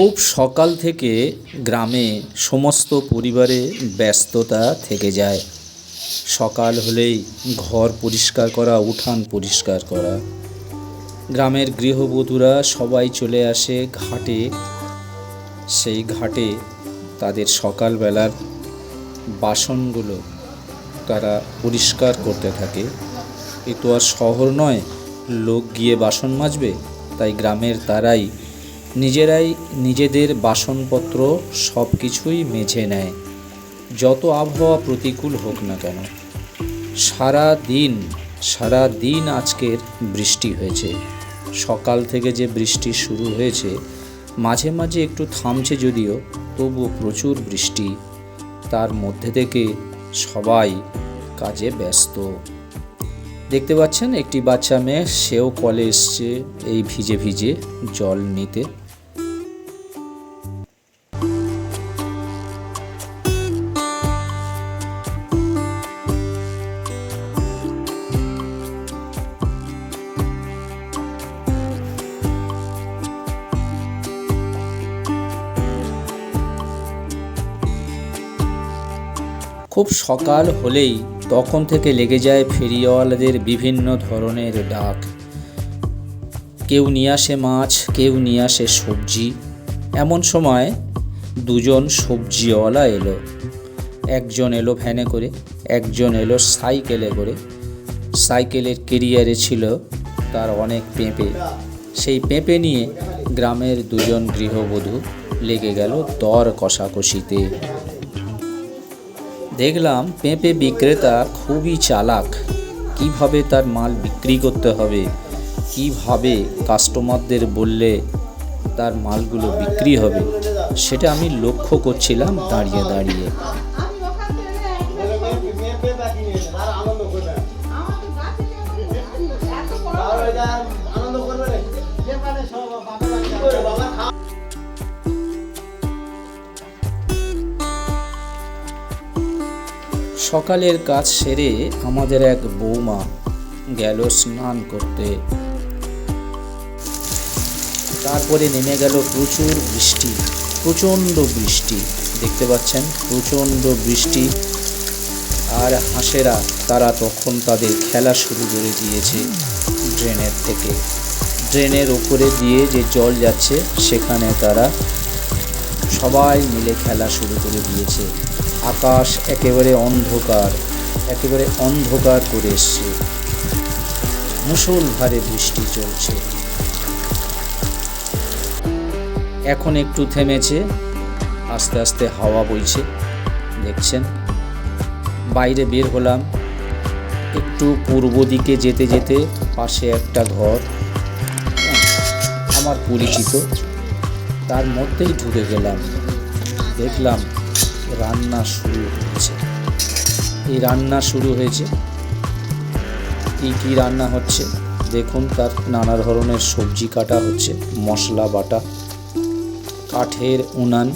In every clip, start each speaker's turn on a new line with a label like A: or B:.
A: খুব সকাল থেকে গ্রামে সমস্ত পরিবারে ব্যস্ততা থেকে যায়। সকাল হলেই ঘর পরিষ্কার করা, উঠান পরিষ্কার করা। গ্রামের গৃহবধূরা সবাই চলে আসে ঘাটে। সেই ঘাটে তাদের সকালবেলার বাসনগুলো তারা পরিষ্কার করতে থাকে। এ তো আর শহর নয়, লোক গিয়ে বাসন মাজবে। তাই গ্রামের তারাই নিজেরাই নিজেদের বাসনপত্র সব কিছুই মেঝে নেয়। যত আবহাওয়া প্রতিকূল হোক না কেন, সারা দিন সারা দিন আজকের বৃষ্টি হয়েছে। সকাল থেকে যে বৃষ্টি শুরু হয়েছে, মাঝে মাঝে একটু থামছে যদিও, তবুও প্রচুর বৃষ্টি। তার মধ্যে থেকে সবাই কাজে ব্যস্ত। দেখতে পাচ্ছেন, একটি বাচ্চা মেয়ে, সেও কলে এসছে এই ভিজে ভিজে জল নিতে। খুব সকাল হলেই তখন থেকে লেগে যায় ফেরিওয়ালাদের বিভিন্ন ধরনের ডাক। কেউ নিয়ে আসে মাছ, কেউ নিয়ে আসে সবজি। এমন সময় দুজন সবজিওয়ালা এলো। একজন এলো ভ্যানে করে, একজন এলো সাইকেলে করে। সাইকেলের কেরিয়ারে ছিল তার অনেক পেঁপে। সেই পেঁপে নিয়ে গ্রামের দুজন গৃহবধূ লেগে গেল দর কষাকষিতে। দেখলাম পেঁপে বিক্রেতা খুবই চালাক। কীভাবে তার মাল বিক্রি করতে হবে? কীভাবে কাস্টমারদের বললে তার মালগুলো বিক্রি হবে? সেটা আমি লক্ষ্য করছিলাম দাঁড়িয়ে দাঁড়িয়ে। সকালের কাজ সেরে আমাদের এক বৌমা গেল স্নান করতে। তারপরে নেমে গেল প্রচুর বৃষ্টি, প্রচণ্ড বৃষ্টি। দেখতে পাচ্ছেন, প্রচণ্ড বৃষ্টি। আর হাঁসেরা, তারা তখন তাদের খেলা শুরু করে দিয়েছে ড্রেনের থেকে। ড্রেনের ওপরে দিয়ে যে জল যাচ্ছে, সেখানে তারা সবাই মিলে খেলা শুরু করে দিয়েছে। আকাশ একেবারে অন্ধকার একেবারে অন্ধকার করে এসছে। মুষলধারে বৃষ্টি চলছে। এখন একটু থেমেছে, আস্তে আস্তে হাওয়া বইছে, দেখছেন? বাইরে বের হলাম, একটু পূর্ব দিকে যেতে যেতে পাশে একটা ঘর। আমার পরিচিত, তার মধ্যেই ঢুকে গেলাম, দেখলাম রান্না শুরু হয়েছে এই রান্না শুরু হয়েছে। কী কী রান্না হচ্ছে? দেখুন তার নানা ধরনের সবজি কাটা হচ্ছে। মশলা বাটা কাঠের উনান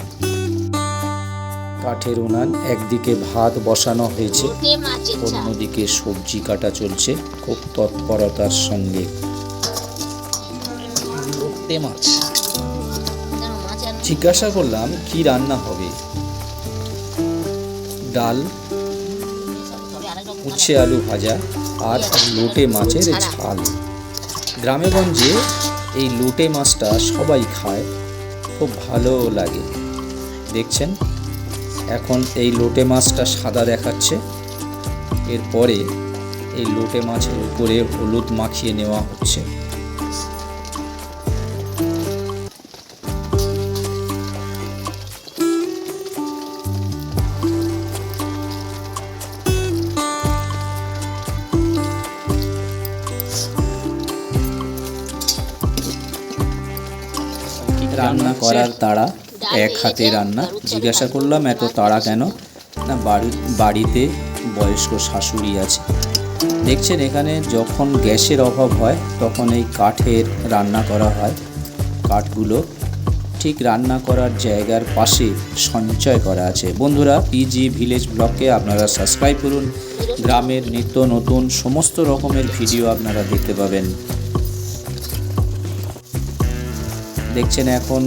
A: কাঠের উনান একদিকে ভাত বসানো হয়েছে অন্যদিকে সবজি কাটা চলছে খুব তৎপরতার সঙ্গে। মাছ। জিজ্ঞাসা করলাম কি রান্না হবে? ডাল উচ্ছে আলু ভাজা আর লোটে মাছের ঝাল। গ্রামেগঞ্জে এই লোটে মাছটা সবাই খায় খুব ভালো লাগে। দেখছেন? এখন এই লোটে মাছটা সাদা দেখাচ্ছে। এরপরে এই লোটে মাছের উপরে হলুদ মাখিয়ে নেওয়া হচ্ছে। রান্না করার তাড়া এক হাতে রান্না। জিজ্ঞাসা করলাম এত তাড়া কেন? না বাড়ি বাড়িতে বয়স্ক শাশুড়ি আছে। দেখছেন এখানে যখন গ্যাসের অভাব হয় তখন এই কাঠের রান্না করা হয়। কাঠগুলো ঠিক রান্না করার জায়গার পাশে সঞ্চয় করা আছে। বন্ধুরা পিজি ভিলেজ ব্লগকে আপনারা সাবস্ক্রাইব করুন। গ্রামের নিত্য নতুন সমস্ত রকমের ভিডিও আপনারা দেখতে পাবেন। দেখছেন এখন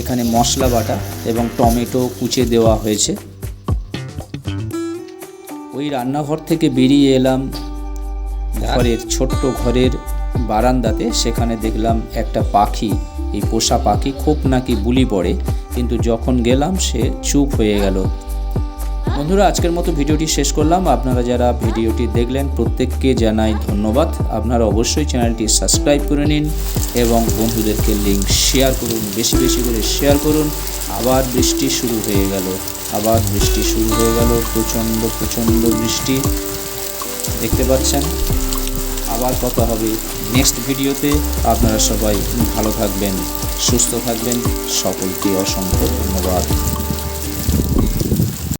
A: এখানে মশলা বাটা এবং টমেটো কুচে দেওয়া হয়েছে। ওই রান্নাঘর থেকে বেরিয়ে এলাম ঘরের ছোট্ট ঘরের বারান্দাতে। সেখানে দেখলাম একটা পাখি, এই পোষা পাখি খুব নাকি বুলি পড়ে, কিন্তু যখন গেলাম সে চুপ হয়ে গেল। বন্ধুরা, আজকের মতো ভিডিওটি শেষ করলাম। আপনারা যারা ভিডিওটি দেখলেন, প্রত্যেককে জানাই ধন্যবাদ। আপনারা অবশ্যই চ্যানেলটি সাবস্ক্রাইব করে নিন। এবং বন্ধুদেরকে লিঙ্ক শেয়ার করুন, বেশি বেশি করে শেয়ার করুন। আবার বৃষ্টি শুরু হয়ে গেল, আবার বৃষ্টি শুরু হয়ে গেল, প্রচণ্ড প্রচণ্ড বৃষ্টি। দেখতে পাচ্ছেন? আবার কথা হবে নেক্সট ভিডিওতে আপনারা সবাই ভালো থাকবেন, সুস্থ থাকবেন। সকলকে অসংখ্য ধন্যবাদ।